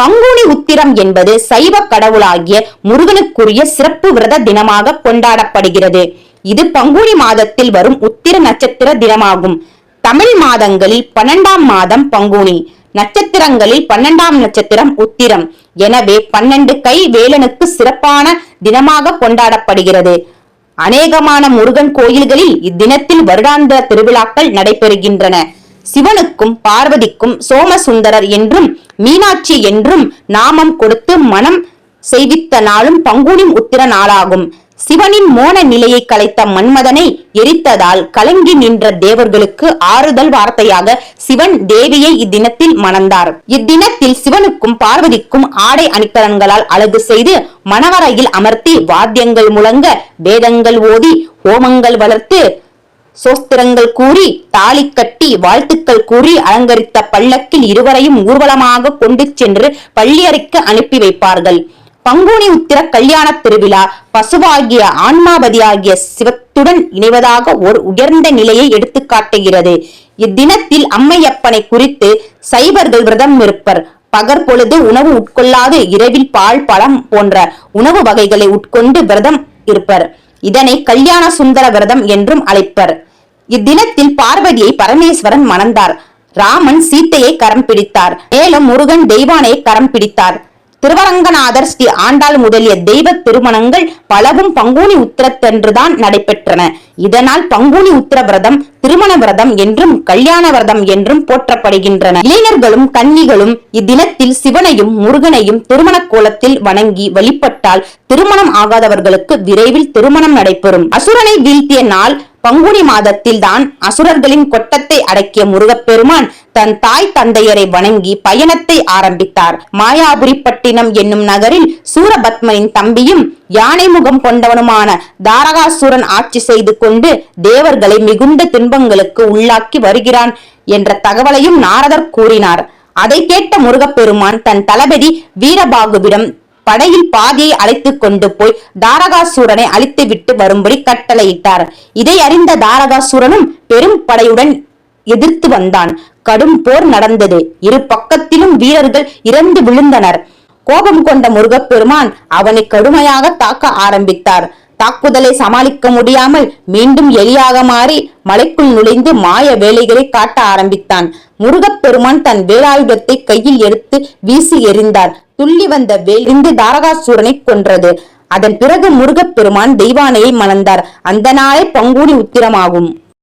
பங்குனி உத்திரம் என்பது சைவ கடவுளாகிய முருகனுக்குரிய சிறப்பு விரத தினமாக கொண்டாடப்படுகிறது. இது பங்குனி மாதத்தில் வரும் உத்திர நட்சத்திர தினமாகும். தமிழ் மாதங்களில் பன்னெண்டாம் மாதம் பங்குனி நட்சத்திரங்களில் பன்னெண்டாம் நட்சத்திரம் உத்திரம். எனவே பன்னெண்டு கை வேலனுக்கு சிறப்பான தினமாக கொண்டாடப்படுகிறது. அநேகமான முருகன் கோயில்களில் இத்தினத்தில் வருடாந்திர திருவிழாக்கள் நடைபெறுகின்றன. சிவனுக்கும் பார்வதிக்கும் சோமசுந்தரர் என்றும் மீனாட்சி என்றும் நாமம் கொடுத்து மனம் செய்வித்த நாளும் பங்குனி உத்திர நாளாகும். சிவனின் மோன நிலையை கலைத்த மன்மதனை எரித்ததால் கலங்கி நின்ற தேவர்களுக்கு ஆறுதல் வார்த்தையாக சிவன் தேவியை இத்தினத்தில் மணந்தார். இத்தினத்தில் சிவனுக்கும் பார்வதிக்கும் ஆடை அணிகலன்களால் அழகு செய்து மணவரையில் அமர்த்தி வாத்தியங்கள் முழங்க வேதங்கள் ஓதி ஹோமங்கள் வளர்த்து சோஸ்திரங்கள் கூறி தாலி கட்டி வாழ்த்துக்கள் கூறி அலங்கரித்த பல்லக்கில் இருவரையும் ஊர்வலமாக கொண்டு சென்று பள்ளியறைக்கு அனுப்பி வைப்பார்கள். பங்குனி உத்திர கல்யாண திருவிழா பசுவாகிய ஆன்மாவதியாகிய சிவத்துடன் இணைவதாக ஒரு உயர்ந்த நிலையை எடுத்து காட்டுகிறது. இத்தினத்தில் அம்மையப்பனை குறித்து சைவர்கள் விரதம் இருப்பர். பகற்பொழுது உணவு உட்கொள்ளாது இரவில் பால் பழம் போன்ற உணவு வகைகளை உட்கொண்டு விரதம் இருப்பர். இதனை கல்யாண சுந்தர விரதம் என்றும் அழைப்பர். இத்தினத்தில் பார்வதியை பரமேஸ்வரன் மணந்தார். ராமன் சீத்தையை கரம் பிடித்தார். மேலும் முருகன் தெய்வானை கரம் பிடித்தார். திருவரங்கநாதர் ஸ்ரீ ஆண்டாள் முதலிய தெய்வ திருமணங்கள் பலவும் பங்குனி உத்திரத்தன்றுதான் நடைபெற்றன. இதனால் பங்குனி உத்திர விரதம் திருமண விரதம் என்றும் கல்யாண விரதம் என்றும் போற்றப்படுகின்றன. இளைஞர்களும் கன்னிகளும் இத்தினத்தில் சிவனையும் முருகனையும் திருமண கோலத்தில் வணங்கி வழிபட்டால் திருமணம் ஆகாதவர்களுக்கு விரைவில் திருமணம் நடைபெறும். அசுரனை வீழ்த்திய நாள் பங்குனி மாதத்தில் தான் அசுரர்களின் கொட்டத்தை அடக்கிய முருகப்பெருமான் தன் தாய் தந்தையரை வணங்கி பயணத்தை ஆரம்பித்தார். மாயாபுரிப்பட்டினம் என்னும் நகரில் சூரபத்மனின் தம்பியும் யானை முகம் கொண்டவனுமான தாரகாசுரன் ஆட்சி செய்து கொண்டு தேவர்களை மிகுந்த துன்பங்களுக்கு உள்ளாக்கி வருகிறான் என்ற தகவலையும் நாரதர் கூறினார். அதை கேட்ட முருகப்பெருமான் தன் தளபதி வீரபாகுவிடம் படையில் பாதியை அழைத்துக் கொண்டு போய் தாரகாசூரனை அழித்துவிட்டு வரும்படி கட்டளையிட்டார். இதை அறிந்த தாரகாசூரனும் பெரும் படையுடன் எதிர்த்து வந்தான். கடும் போர் நடந்தது. இரு பக்கத்திலும் வீரர்கள் இறந்து விழுந்தனர். கோபம் கொண்ட முருகப்பெருமான் அவனை கடுமையாக தாக்க ஆரம்பித்தார். தாக்குதலை சமாளிக்க முடியாமல் மீண்டும் எலியாக மாறி மலைக்குள் நுழைந்து மாய வேலைகளை காட்ட ஆரம்பித்தான். முருகப்பெருமான் தன் வேலாயுதத்தை கையில் எடுத்து வீசி எறிந்தார். துள்ளி வந்த வேல் இருந்து தாரகாசூரனை கொன்றது. அதன் பிறகு முருகப்பெருமான் தெய்வானையை மணந்தார். அந்த நாளே பங்குனி உத்திரமாகும்.